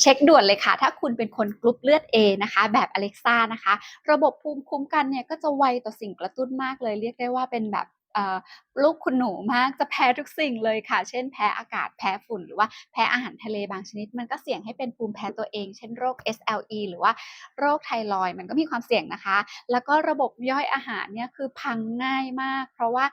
เช็คด่วนเลยค่ะ ถ้าคุณเป็นคนกรุ๊ปเลือด A นะคะ แบบ Alexa นะคะ ระบบภูมิคุ้มกันเนี่ยก็จะไวต่อสิ่งกระตุ้นมากเลย เรียกได้ว่าเป็นแบบลูกคุณหนูมากจะแพ้ทุกสิ่งเลยค่ะ เช่นแพ้อากาศแพ้ฝุ่น หรือว่าแพ้อาหารทะเลบางชนิด มันก็เสี่ยงให้เป็นภูมิแพ้ตัวเอง เช่นโรค SLE หรือว่าโรคไทรอยมันก็มีความเสี่ยงนะคะ แล้วก็ระบบย่อยอาหารเนี่ยคือพังง่ายมาก เพราะว่า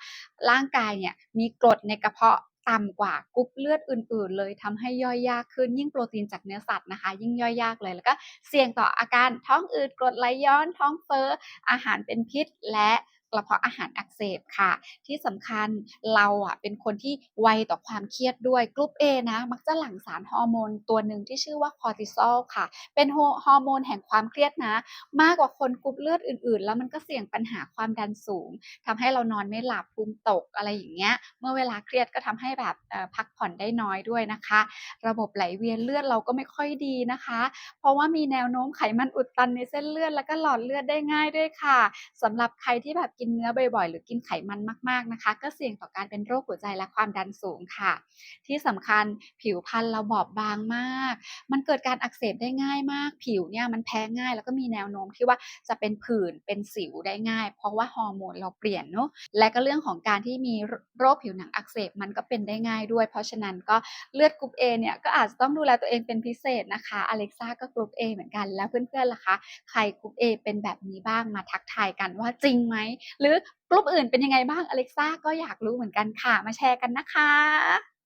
ร่างกายเนี่ยมีกรดในกระเพาะ ต่ำกว่ากรุ๊ปเลือดอื่น ๆ เลยทำให้ย่อยยากขึ้นยิ่งโปรตีนจากเนื้อสัตว์นะคะ ยิ่งย่อยยากเลยแล้วก็เสี่ยงต่ออาการท้องอืดกรดไหลย้อนท้องเฟ้ออาหารเป็นพิษและ กระเพาะอาหารอักเสบค่ะ ที่สำคัญเราอะเป็นคนที่ไวต่อความเครียดด้วยกรุ๊ป A นะ มักจะหลั่งสารฮอร์โมนตัวหนึ่งที่ชื่อว่าคอร์ติซอลค่ะ เป็นฮอร์โมนแห่งความเครียดนะ มากกว่าคนกรุ๊ปเลือดอื่น ๆ แล้วมันก็เสี่ยงปัญหาความดันสูงทำให้เรานอนไม่หลับภูมิตกอะไรอย่างเงี้ยเมื่อเวลาเครียดก็ทำให้แบบพักผ่อนได้น้อยด้วยนะคะ ระบบไหลเวียนเลือดเราก็ไม่ค่อยดีนะคะ เพราะว่ามีแนวโน้มไขมันอุดตันในเส้นเลือดแล้วก็หลอดเลือดได้ง่ายด้วยค่ะสำหรับใครที่แบบกินเนื้อบ่อยๆ หรือกินไขมันมากๆนะคะ ก็เสี่ยงต่อการเป็นโรคหัวใจและความดันสูงค่ะ ที่สำคัญผิวพรรณเราบอบบางมาก มันเกิดการอักเสบได้ง่ายมาก ผิวเนี่ยมันแพ้ง่าย แล้วก็มีแนวโน้มที่ว่าจะเป็นผื่นเป็นสิวได้ง่าย เพราะว่าฮอร์โมนเราเปลี่ยนเนาะและก็เรื่องของการที่มีโรคผิวหนังอักเสบมันก็เป็นได้ง่ายด้วย เพราะฉะนั้นก็เลือดกรุ๊ป A เนี่ยก็อาจจะต้องดูแลตัวเองเป็นพิเศษนะคะ Alexa ก็กรุ๊ป A เหมือนกันแล้วเพื่อนๆล่ะคะ ใครกรุ๊ป A เป็นแบบนี้บ้างมาทักทายกันว่าจริงไหม?หรือกลุ่มอื่นเป็นยังไงบ้าง?อเล็กซ่าก็อยากรู้เหมือนกันค่ะ มาแชร์กันนะคะ